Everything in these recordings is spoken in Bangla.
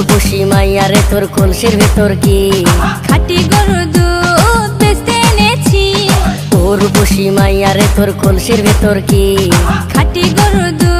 রূপসী মাইয়ারে তোর কলসের ভেতর কি? খাটি গরু দুধ বেচতে এনেছি। ও রূপসী মাইয়ারে তোর কলসের ভেতর কি? খাটি দুধ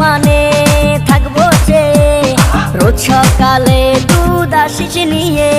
মানে থাকব সে রোজ সকালে দুধ আসিস নিয়ে